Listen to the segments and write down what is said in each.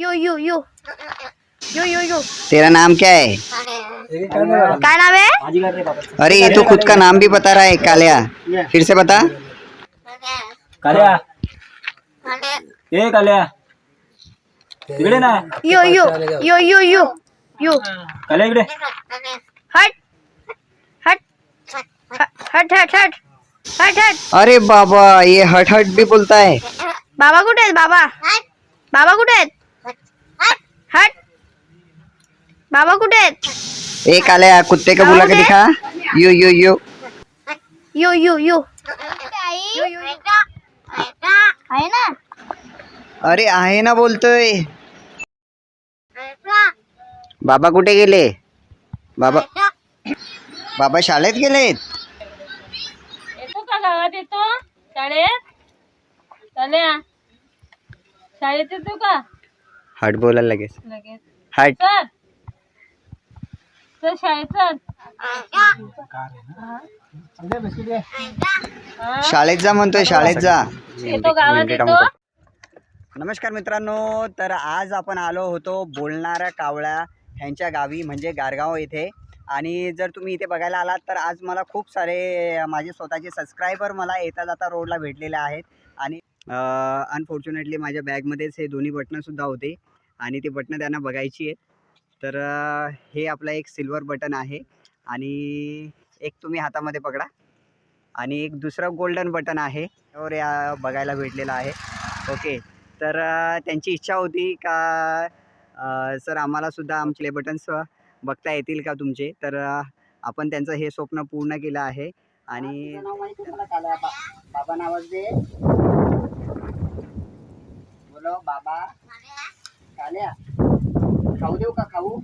You यू यू। यू यू यू। तेरा नाम क्या है? काय नाव आहे अरे ये तो खुद का नाम भी बता रहा है कालिया। फिर से बता। काल्या। ए काल्या। इकडे ना। यू यू यू यू यू यू। काल्या इकडे हट। हट। हट हट हट। हट हट। अरे बाबा ये हट हट भी बोलता है। बाबा कुठे आहेत बाबा? बाबा कुठे आहेत? हट. बाबा कुठे आहेत? ए कालिया कुत्ते का बुला के दिखा यू यू यू. यू यू यू. आहे ना? अरे आहे ना बोलतोय. बाबा कुठे गेले? बाबा बाबा शाळेत गेलेत? येतो का गावात येतो? शाळेत? चाल्या शाळेत येतो का? हट बोलायला लगेच. लगेच. हट चल. चल शाळेत चल. हा? शाळेत जा म्हणतोय शाळेत जा. येतो गावात येतो. नमस्कार मित्रांनो तर आज आपण आलो होतो बोलणाऱ्या कावळ्या ह्यांच्या गावी म्हणजे गारगाव येथे. आणि जर तुम्ही इथे बघायला आलात तर आज मला खूप सारे माझे स्वतःचे सबस्क्रायबर मला येता जाता रोडला भेटलेले आहेत. आणि अनफॉर्च्युनेटली माझ्या बॅगमध्येच हे दोन्ही बटणंसुद्धा होते. आणि ते बटणं त्यांना बघायची आहेत. तर हे आपलं एक सिल्वर बटन आहे आणि एक तुम्ही हातामध्ये पकडा. आणि एक दुसरं गोल्डन बटन आहे त्यावर या बघायला भेटलेलं आहे. ओके. तर त्यांची इच्छा होती का अ, सर आम्हालासुद्धा आमचे बटन्स बघता येतील का तुमचे? तर आपण त्यांचं हे स्वप्न पूर्ण केलं आहे. आणि बाबा नावाज दे बोलो बाबा. काल्या खाऊ देऊ का खाऊ?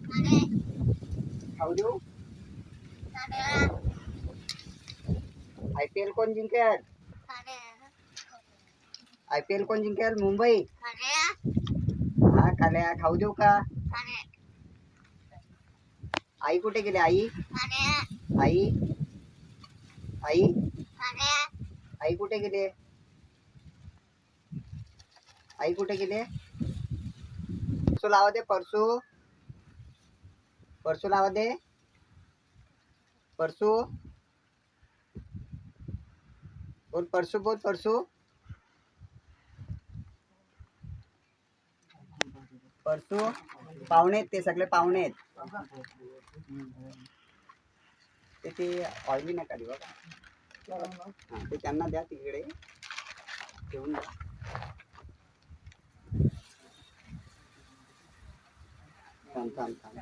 खाऊ देऊ? आय पी एल कोण जिंकेल आय पी एल कोण जिंकेल मुंबई. हा काल्या खाऊ देऊ का? आई कुठे गेली? आई? आई? आई? आई कुठे गेले? आई कुठे गेले? परसू लावा दे परसू. परसू लावा दे. परसू. बोल परसू बोल परसू. परसू. पाहुणे आहेत ते सगळे पाहुणे आहेत. ते ते ऑइली नका देऊ बघा. ते त्यांना द्या तिकडे. ठेवून जा थांब थांब थांब.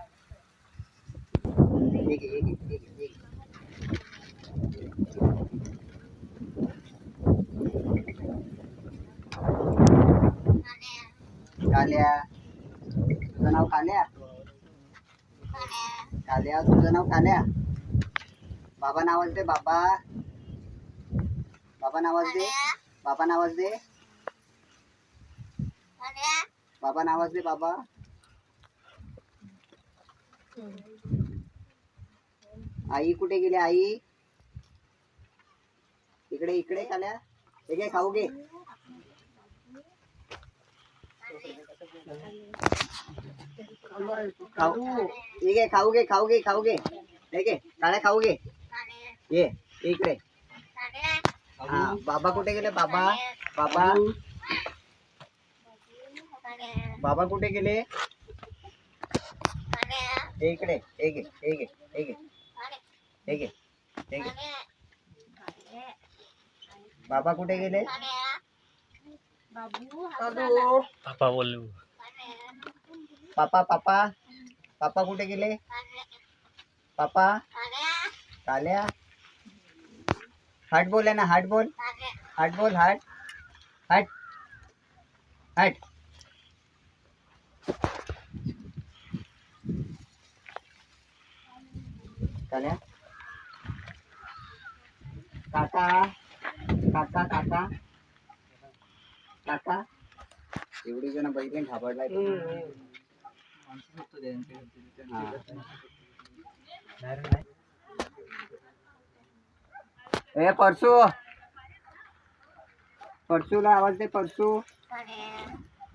काल्या. तुझं नाव काल्या? काल्या तुझं नाव काल्या? बाबा नावाज दे बाबा. बाबा नावाज दे. बाबा नावाज दे. बाबा नावाज दे बाबा. आई कुठे गेली आई? इकडे इकडे काल्या हे खाऊ घे. खाऊ. ठीक आहे खाऊ घे खाऊ घे खाऊ घे. ठीक आहे काळ्या खाऊ घे. ये ये इकडे. हा बाबा कुठे गेले बाबा? बाबा? बाबा कुठे गेले? हे इकडे हे घे हे घे हे घे हे घे हे। घे बाबा कुठे गेले? पापा बोल पापा पापा पापा कुठे गेले? पापा काल्या? हाट बोल आहे ना हाट बोल. हाट बोल हाट. हाट. हाट. काल्या काका काका काका काका एवढी जण बघितले घाबरलाय. हा. ए परसू. परसूला आवाज दे परसू.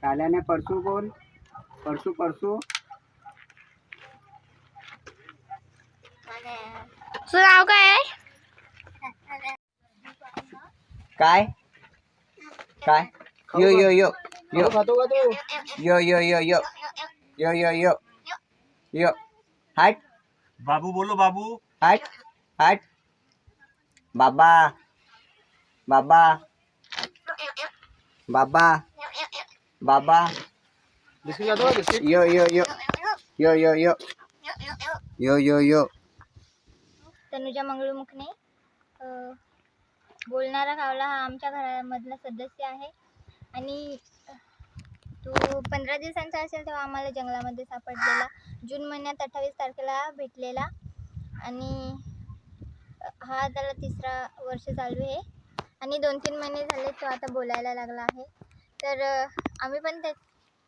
काल्याने परसू बोल. Parsu Parsu. sao nào cái Cái. Cái. Yo yo yo Yo Yo yo yo yo Yo yo yo Yo Hách Babu bolo babu Hách Hách Bà ba. Bà ba. Bà ba. Bà ba. Yo yo yo Yo yo yo Yo yo yo Yo yo yo Tanuja मंगळमुखने बोलणारा कावला हा आमच्या घरामधला सदस्य आहे. आणि तो पंधरा दिवसांचा असेल तेव्हा आम्हाला जंगलामध्ये सापडलेला. जून महिन्यात अठ्ठावीस तारखेला भेटलेला. आणि हा त्याला तिसरा वर्ष चालू आहे. आणि दोन तीन महिने झाले तो आता बोलायला लागला आहे. तर आम्ही पण त्या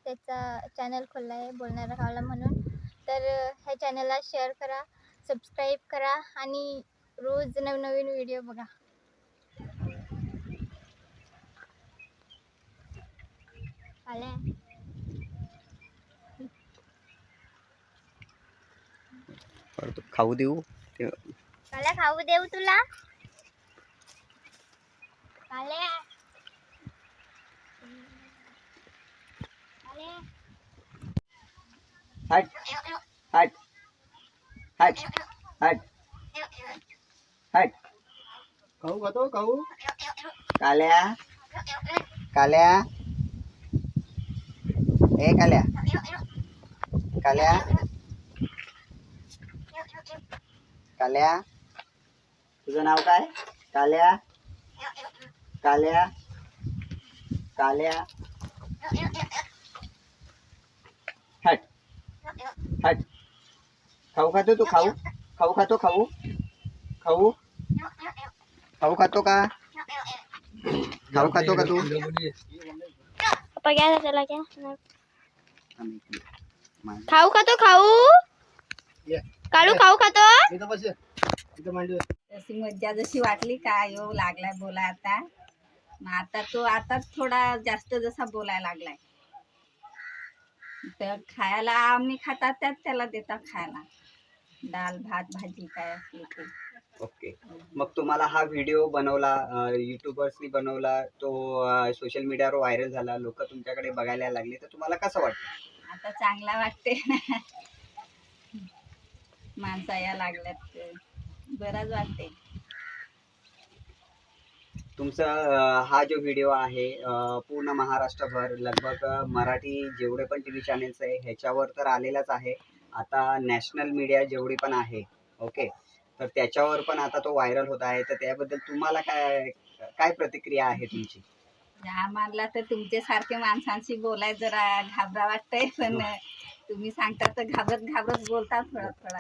त्याचा चॅनल खोलला आहे बोलणारा कावला म्हणून. तर ह्या चॅनलला शेअर करा. सबस्क्राईब करा आणि रोज नवनवीन व्हिडिओ बघा. आल्या? खाऊ देऊ? काल्या खाऊ देऊ तुला? हट हट. hết hết hết cậu gọi tôi cậu. Cà lẹ cà lẹ ê cà lẹ cà lẹ cà cái? तुझं नाव काय काल्या काल्या काल्या हट हट खाऊ खातो तू? खाऊ? खाऊ खातो? खाऊ? खाऊ? खाऊ खातो का? खाऊ खातो का तू? पप्पा खाऊ खातो खाऊ? काळू खाऊ खातो? तशी मज्जा जशी वाटली का यो लागलाय बोला आता. मग आता तो आता थोडा जास्त जसा बोलायला लागलाय. तर खायला आम्ही खातात त्यात त्याला देतात खायला. डाळ भात भाजी काय असली ते ओके. मग तुम्हाला हा व्हिडिओ बनवला युट्यूबर्सनी बनवला तो सोशल मीडियावर व्हायरल झाला लोक तुमच्याकडे बघायला लागले तर तुम्हाला कसं वाटतं? आता चांगला वाटते माणसा या लागल्यात ते. बरंच वाटते तुमचा अं, हा जो व्हिडिओ आहे अं, पूर्ण महाराष्ट्रभर लगभग अं, मराठी जेवढे पण टी व्ही चॅनेल्स आहे ह्याच्यावर तर आलेलाच आहे. आता नॅशनल मीडिया जेवढी पण आहे ओके तर त्याच्यावर पण आता तो व्हायरल होत आहे. तर त्याबद्दल तुम्हाला काय काय प्रतिक्रिया आहे तुमची? आम्हाला तर तुमच्यासारखे माणसांशी बोलाय जरा घाबरा वाटतंय पण तुम्ही सांगता तर घाबरत घाबरत बोलता थोडा थोडा.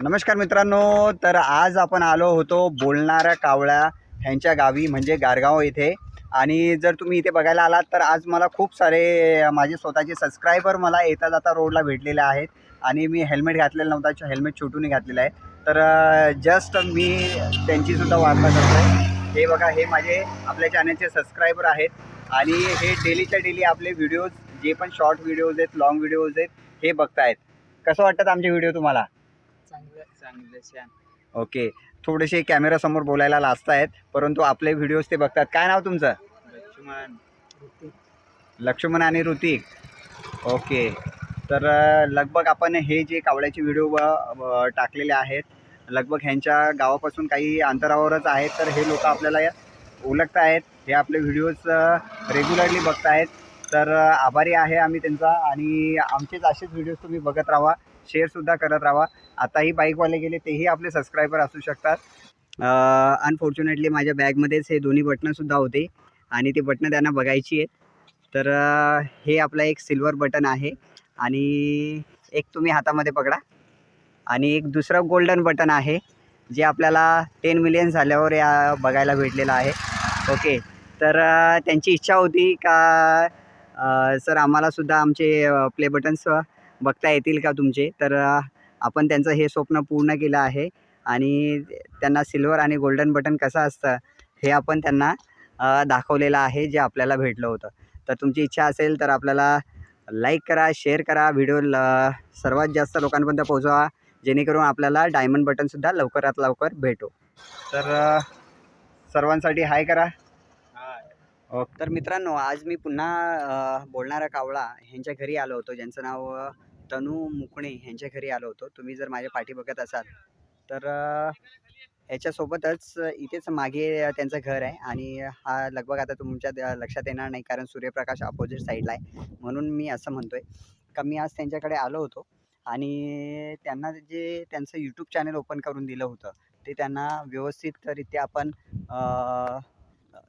नमस्कार मित्रांनो तर आज आपण आलो होतो बोलणाऱ्या कावळ्या ह्यांच्या गावी म्हणजे गारगाव इथे आणि जर तुम्ही इथे बघायला आलात तर आज मला खूप सारे माझे स्वतःचे सबस्क्रायबर मला येता जाता रोडला भेटलेले आहेत. आणि मी हेल्मेट घातलेलं नव्हता हेल्मेट छोटून घातलेलं आहे. तर जस्ट मी त्यांचीसुद्धा वार्ता करतो हे बघा हे माझे आपल्या चॅनलचे सबस्क्रायबर आहेत. आणि हे डेलीच्या डेली आपले व्हिडिओज जे पण शॉर्ट व्हिडिओज आहेत लॉंग व्हिडिओज आहेत हे बघतायत. कसं वाटतात आमचे व्हिडिओ तुम्हाला? चांगलं चांगलं छान. ओके. थोडेसे कॅमेरासमोर बोलायला लाजत आहेत परंतु आपले व्हिडिओज ते बघतात. काय नाव तुमचं? लक्ष्मण. लक्ष्मण आणि ऋतिक. ओके. तर लगभग आपण हे जे कावळ्याचे व्हिडिओ टाकलेले आहेत लगभग ह्यांच्या गावापासून काही अंतरावरच आहेत तर हे लोक आपल्याला ओळखत आहेत. हे आपले व्हिडिओज रेग्युलरली बघत आहेत तर आभारी आहे आम्ही त्यांचा आणि आमचेच असेच व्हिडिओज तुम्ही बघत राहा. शेअरसुद्धा करत राहा. आताही बाईकवाले गेले तेही आपले सबस्क्रायबर असू शकतात. अनफॉर्च्युनेटली माझ्या बॅगमध्येच हे दोन्ही बटणंसुद्धा होते आणि ती बटणं त्यांना बघायची आहेत. तर हे आपलं एक सिल्वर बटन आहे आणि एक तुम्ही हातामध्ये पकडा. आणि एक दुसरं गोल्डन बटन आहे जे आपल्याला टेन मिलियन झाल्यावर या बघायला भेटलेलं आहे. ओके तर त्यांची इच्छा होती का सर आम्हालासुद्धा आमचे प्ले बटन्स बघता येतील का तुमचे? तर आपण त्यांचं हे स्वप्न पूर्ण केलं आहे आणि त्यांना सिल्वर आणि गोल्डन बटन कसं असतं हे आपण त्यांना दाखवलेलं आहे जे आपल्याला भेटलं होतं. तर तुमची इच्छा असेल तर आपल्याला लाईक करा शेअर करा व्हिडिओ ल सर्वात जास्त लोकांपर्यंत पोहोचवा जेणेकरून आपल्याला डायमंड बटनसुद्धा लवकरात लवकर भेटो. तर सर्वांसाठी हाय करा. हाय. तर मित्रांनो आज मी पुन्हा बोलणारा कावळा ह्यांच्या घरी आलो होतो. ज्यांचं नाव तनू मुकणे ह्यांच्या घरी आलो होतो. तुम्ही जर माझ्या पाठी बघत असाल तर ह्याच्यासोबतच इथेच मागे त्यांचं घर आहे आणि हा लगभग आता तुमच्या लक्षात येणार नाही कारण सूर्यप्रकाश अपोजिट साईडला आहे. म्हणून मी असं म्हणतोय का मी आज त्यांच्याकडे आलो होतो आणि त्यांना जे त्यांचं यूट्यूब चॅनल ओपन करून दिलं होतं ते त्यांना व्यवस्थितरित्या आपण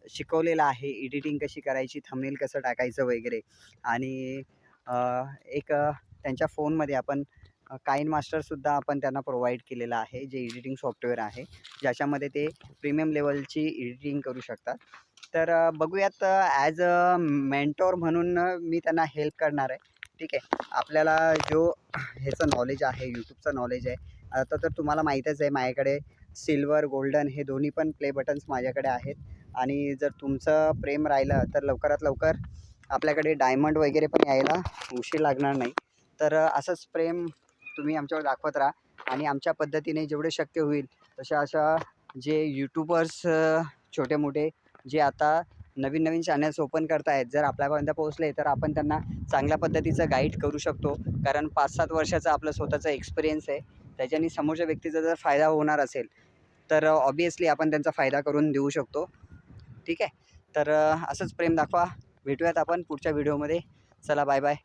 शिकवलेलं आहे. एडिटिंग कशी करायची थंबनेल कसं टाकायचं वगैरे आणि एक त्यांच्या फोनमध्ये आपण काइन मास्टरसुद्धा आपण त्यांना प्रोव्हाइड केलेलं आहे जे एडिटिंग सॉफ्टवेअर आहे ज्याच्यामध्ये ते प्रीमियम लेवलची एडिटिंग करू शकतात. तर बघूयात ॲज अ मेंटॉर म्हणून मी त्यांना हेल्प करणार आहे. ठीक आहे? आपल्याला जो ह्याचं नॉलेज आहे यूट्यूबचं नॉलेज आहे आता तर तुम्हाला माहीतच आहे माझ्याकडे सिल्वर गोल्डन हे दोन्ही पण प्ले बटन्स माझ्याकडे आहेत. आणि जर तुमचं प्रेम राहिलं तर लवकरात लवकर आपल्याकडे डायमंड वगैरे पण यायला उशीर लागणार नाही. तर असंच प्रेम तुम्ही आमच्यावर दाखवत राहा. आणि आमच्या पद्धतीने जेवढे शक्य होईल तशा अशा जे यूट्यूबर्स छोटे मोठे जे आता नवीन नवीन चॅनल्स ओपन करतायत जर आपल्यापर्यंत पोहोचले तर आपण त्यांना चांगल्या पद्धतीचं गाईड करू शकतो. कारण पाच सात वर्षाचा आपलं स्वतःचा एक्सपिरियन्स आहे. त्याच्याने समोरच्या व्यक्तीचा जर फायदा होणार असेल तर ऑबियसली आपण त्यांचा फायदा करून देऊ शकतो. ठीक आहे? तर असंच प्रेम दाखवा. भेटूयात आपण पुढच्या व्हिडिओमध्ये चला बाय बाय